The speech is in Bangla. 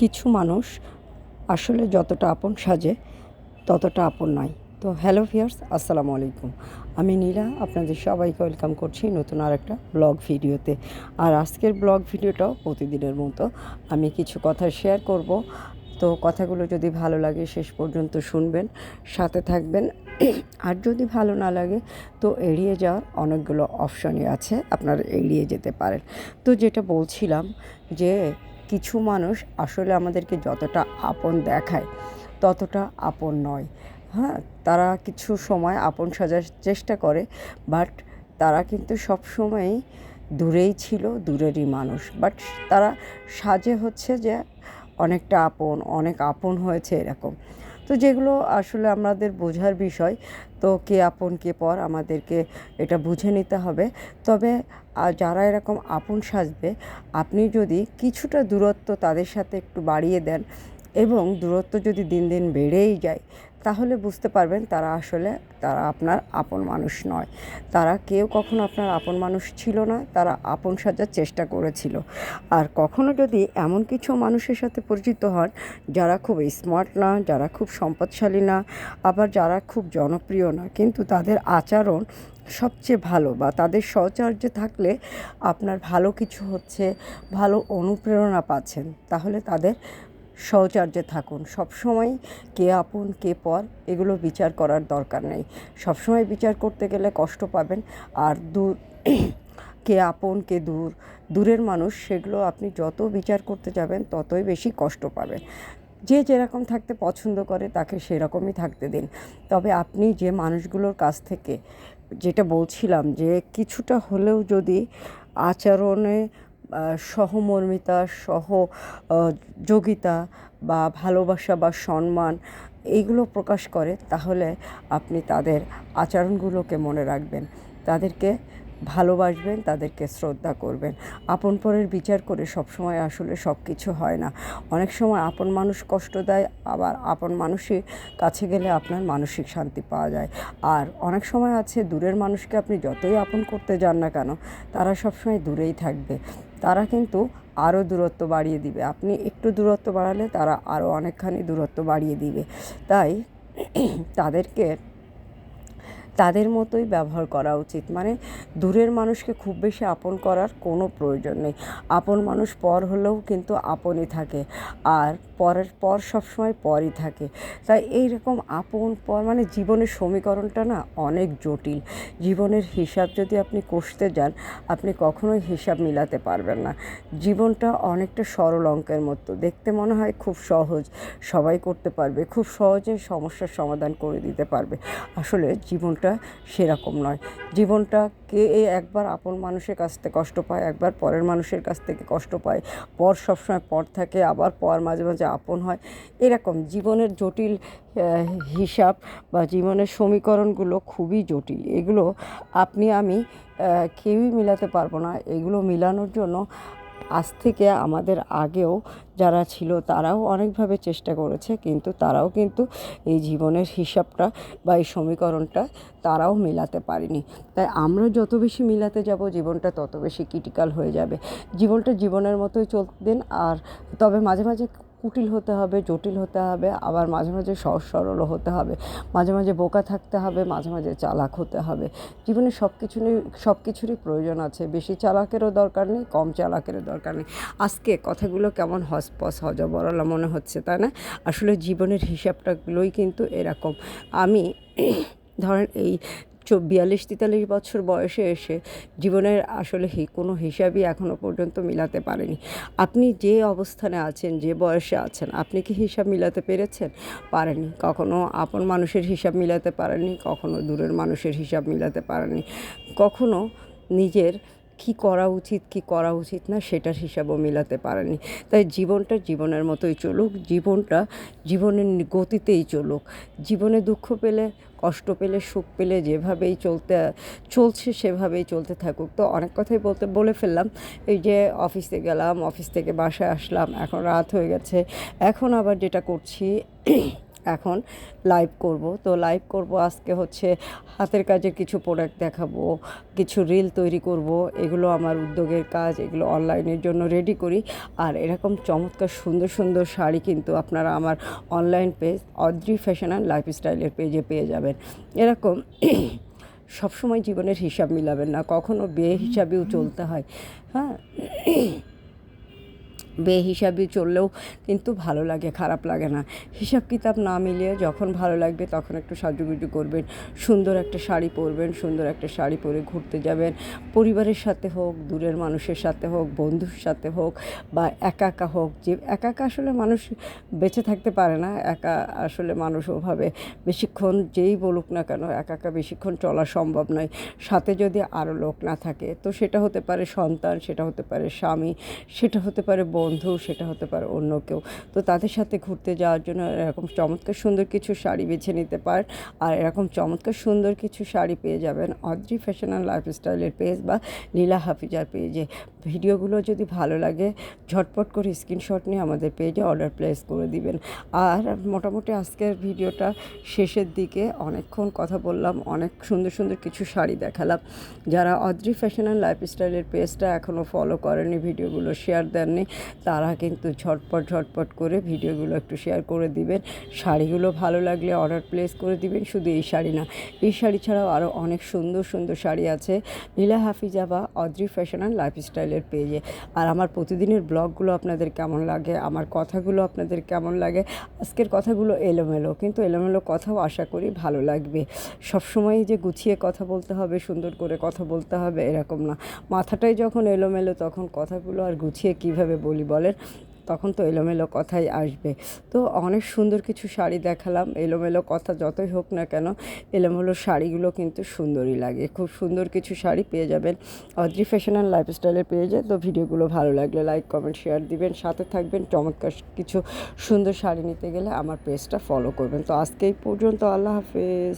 কিছু মানুষ আসলে যতটা আপন সাজে, ততটা আপন নয়। তো হ্যালো ভিয়ার্স আসসালামু আলাইকুম। আমি নীলা, আপনাদের সবাইকে ওয়েলকাম করছি নতুন আর একটা ব্লগ ভিডিওতে। আর আজকের ব্লগ ভিডিওটাও প্রতিদিনের মতো। আমি কিছু কথা শেয়ার করব। তো কথাগুলো যদি ভালো লাগে শেষ পর্যন্ত শুনবেন, সাথে থাকবেন। আর যদি ভালো না লাগে, তো এড়িয়ে যাওয়ার অনেকগুলো অপশনই আছে, আপনারা এড়িয়ে যেতে পারেন। তো যেটা বলছিলাম যে কিছু মানুষ আসলে আমাদেরকে যতটা আপন দেখায়, ততটা আপন নয়। হ্যাঁ তারা কিছু সময় আপন সাজার চেষ্টা করে বাট তারা কিন্তু সবসময়ই দূরেই ছিল, দূরেরই মানুষ। বাট তারা সাজে হচ্ছে যে অনেকটা আপন, অনেক আপন হয়েছে এরকম। তো যেগুলো আসলে আমাদের বোঝার বিষয়, তো কে আপন কে পর আমাদেরকে এটা বুঝে নিতে হবে। তবে যারা এরকম আপন সাজবে, আপনি যদি কিছুটা দূরত্ব তাদের সাথে একটু বাড়িয়ে দেন এবং দূরত্ব যদি দিন দিন বেড়েই যায় তাহলে বুঝতে পারবেন তারা আসলে, তারা আপনার আপন মানুষ নয়। তারা কেউ কখনো আপনার আপন মানুষ ছিল না, তারা আপন সাজার চেষ্টা করেছিল। আর কখনো যদি এমন কিছু মানুষের সাথে পরিচিত হন, যারা খুব স্মার্ট না, যারা খুব সম্পদশালী না, আবার যারা খুব জনপ্রিয় না, কিন্তু তাদের আচরণ সবচেয়ে ভালো বা তাদের সহচর্যে থাকলে আপনার ভালো কিছু হচ্ছে, ভালো অনুপ্রেরণা পাচ্ছেন, তাহলে তাদের সহচর্যে থাকুন। সবসময় কে আপন, কে পর এগুলো বিচার করার দরকার নেই। সবসময় বিচার করতে গেলে কষ্ট পাবেন। আর দূর কে আপন, কে দূর, দূরের মানুষ, সেগুলো আপনি যত বিচার করতে যাবেন, ততই বেশি কষ্ট পাবেন। যে যেরকম থাকতে পছন্দ করে, তাকে সেরকমই থাকতে দিন। তবে আপনি যে মানুষগুলোর কাছ থেকে যেটা বলছিলাম যে, কিছুটা হলেও যদি আচরণে সহমর্মিতা, সহ যোগিতা বা ভালোবাসা বা সম্মান এইগুলো প্রকাশ করে, তাহলে আপনি তাদের আচরণগুলোকে মনে রাখবেন। তাদেরকে ভালোবাসবেন, তাদেরকে শ্রদ্ধা করবেন। আপন পরের বিচার করে সবসময় আসলে সব কিছু হয় না। অনেক সময় আপন মানুষ কষ্ট দেয়, আবার আপন মানুষের কাছে গেলে আপনার মানসিক শান্তি পাওয়া যায়। আর অনেক সময় আছে, দূরের মানুষকে আপনি যতই আপন করতে যান না কেন, তারা সবসময় দূরেই থাকবে। তারা কিন্তু আরও দূরত্ব বাড়িয়ে দিবে। আপনি একটু দূরত্ব বাড়ালে তারা আরও অনেকখানি দূরত্ব বাড়িয়ে দিবে। তাই তাদেরকে তাদের মতোই ব্যবহার করা উচিত। মানে দূরের মানুষকে খুব বেশি আপন করার কোনো প্রয়োজন নেই। আপন মানুষ পর হলেও কিন্তু আপনই থাকে। আর পরের পর সবসময় পরই থাকে। তাই এই রকম আপন পর মানে জীবনের সমীকরণটা না অনেক জটিল। জীবনের হিসাব যদি আপনি কষতে যান, আপনি কখনোই হিসাব মিলাতে পারবেন না। জীবনটা অনেকটা সরল অঙ্কের মতো। দেখতে মনে হয় খুব সহজ। সবাই করতে পারবে। খুব সহজে সমস্যার সমাধান করে দিতে পারবে। আসলে জীবনটা সেরকম নয়। জীবনটা কে একবার আপন মানুষের কাছ থেকে কষ্ট পায়, একবার পরের মানুষের কাছ থেকে কষ্ট পায়। পর সবসময় পর থাকে, আবার পর মাঝে মাঝে আপন হয়। এরকম জীবনের জটিল হিসাব বা জীবনের সমীকরণগুলো খুবই জটিল। এগুলো আপনি, আমি কেউই মিলাতে পারব না। এগুলো মিলানোর জন্য আজ থেকে আমাদের আগেও যারা ছিল তারাও অনেকভাবে চেষ্টা করেছে, কিন্তু তারাও কিন্তু এই জীবনের হিসাবটা বা এই সমীকরণটা তারাও মেলাতে পারেনি। তাই আমরা যত বেশি মিলাতে যাব, জীবনটা তত বেশি ক্রিটিক্যাল হয়ে যাবে। জীবনটা জীবনের মতোই চলতে দিন, আর তবে মাঝে মাঝে কুটিল হতে হবে, জটিল হতে হবে, আবার মাঝে মাঝে সহজ সরলও হতে হবে, মাঝে মাঝে বোকা থাকতে হবে, মাঝে মাঝে চালাক হতে হবে। জীবনে সব কিছু সব কিছুরই প্রয়োজন আছে, বেশি চালাকেরও দরকার নেই, কম চালাকেরও দরকার নেই। আজকে কথাগুলো কেমন হসপস, হজবরলা মনে হচ্ছে, তাই না? আসলে জীবনের হিসাবটাগুলোই কিন্তু এরকম। আমি, ধরেন এই বিয়াল্লিশ তেতাল্লিশ বছর বয়সে এসে জীবনের আসলে কোনো হিসাবই এখনও পর্যন্ত মিলাতে পারেনি। আপনি যে অবস্থানে আছেন, যে বয়সে আছেন, আপনি কি হিসাব মিলাতে পেরেছেন? পারেনি কখনো আপন মানুষের হিসাব মিলাতে পারেনি কখনো দূরের মানুষের হিসাব মিলাতে পারেনি কখনো নিজের কি করা উচিত, কি করা উচিত না সেটার হিসাবও মেলাতে পারেনি। তাই জীবনটা জীবনের মতোই চলুক, জীবনটা জীবনের গতিতেই চলুক। জীবনে দুঃখ পেলে, কষ্ট পেলে, সুখ পেলে যেভাবেই চলতে, চলছে সেভাবেই চলতে থাকুক। তো অনেক কথাই বলতে, বলে ফেললাম। এই যে অফিসে গেলাম, অফিস থেকে বাসায় আসলাম, এখন রাত হয়ে গেছে। এখন আবার যেটা করছি এখন লাইভ করব। তো লাইভ করব, আজকে হচ্ছে হাতের কাজের কিছু প্রোডাক্ট দেখাবো, কিছু রিল তৈরি করব, এগুলো আমার উদ্যোগের কাজ, এগুলো অনলাইনের জন্য রেডি করি। আর এরকম চমৎকার সুন্দর সুন্দর শাড়ি কিন্তু আপনারা আমার online page Adri fashion and লাইফস্টাইলের পেজে পেয়ে যাবেন। এরকম সবসময় জীবনের হিসাব মিলাবেন না, কখনো হিসাবেও চলতে হয়। হ্যাঁ? বে হিসাবে চললেও কিন্তু ভালো লাগে, খারাপ লাগে না। হিসাব কিতাব না মিলিয়ে যখন ভালো লাগবে তখন একটু সাজুগুজু করবেন, সুন্দর একটা শাড়ি পরবেন, সুন্দর একটা শাড়ি পরে ঘুরতে যাবেন। পরিবারের সাথে হোক, দূরের মানুষের সাথে হোক, বন্ধুর সাথে হোক বা একা একা হোক, যে একা একা আসলে মানুষ বেঁচে থাকতে পারে না। একা আসলে মানুষ ওভাবে বেশিক্ষণ যেই বলুক না কেন একা একা বেশিক্ষণ চলা সম্ভব নয়। সাথে যদি আরও লোক না থাকে, তো সেটা হতে পারে সন্তান, সেটা হতে পারে স্বামী, সেটা হতে পারে বন্ধু, সেটা হতে পারে অন্য কেউ। তো তাদের সাথে ঘুরতে যাওয়ার জন্য এরকম চমৎকার সুন্দর কিছু শাড়ি বেছে নিতে পারেন আর এরকম চমৎকার সুন্দর কিছু শাড়ি পেয়ে যাবেন অদ্রি ফ্যাশন অ্যান্ড লাইফস্টাইলের পেজ বা লীলা হাফিজার পেজে। ভিডিওগুলো যদি ভালো লাগে, ঝটপট করে স্ক্রিনশট নিয়ে আমাদের পেজে অর্ডার প্লেস করে দিবেন। আর মোটামুটি আজকের ভিডিওটা শেষের দিকে অনেকক্ষণ কথা বললাম, অনেক সুন্দর সুন্দর কিছু শাড়ি দেখালাম। যারা অদ্রি ফ্যাশন অ্যান্ড লাইফস্টাইলের পেজটা এখনও ফলো করেনি, ভিডিওগুলো শেয়ার দেননি তারা কিন্তু ঝটপট ঝটপট করে ভিডিওগুলো একটু শেয়ার করে দিবেন। শাড়িগুলো ভালো লাগলে অর্ডার প্লেস করে দিবেন। শুধু এই শাড়ি না, এই শাড়ি ছাড়াও আরও অনেক সুন্দর সুন্দর শাড়ি আছে লীলা হাফিজা বা অদ্রি ফ্যাশন অ্যান্ড লাইফস্টাইলের পেজে। আর আমার প্রতিদিনের ব্লগগুলো আপনাদের কেমন লাগে, আমার কথাগুলো আপনাদের কেমন লাগে, আজকের কথাগুলো এলোমেলো, কিন্তু এলোমেলো কথাও আশা করি ভালো লাগবে। সবসময় যে গুছিয়ে কথা বলতে হবে, সুন্দর করে কথা বলতে হবে, এরকম না। মাথাটাই যখন এলোমেলো, তখন কথাগুলো আর গুছিয়ে কীভাবে বলি বলেন, তখন তো এলোমেলো কথাই আসবে। তো অনেক সুন্দর কিছু শাড়ি দেখালাম, এলোমেলো কথা যতই হোক না কেন, এলোমেলো শাড়িগুলো কিন্তু সুন্দরই লাগে। খুব সুন্দর কিছু শাড়ি পেয়ে যাবেন, অদ্রি ফ্যাশন অ্যান্ড লাইফস্টাইলের যায় তো ভিডিওগুলো ভালো লাগলে লাইক, কমেন্ট, শেয়ার দিবেন। সাথে থাকবেন চমৎকার কিছু সুন্দর শাড়ি নিতে গেলে আমার পেজটা ফলো করবেন। তো আজকে এই পর্যন্ত, আল্লাহ হাফেজ।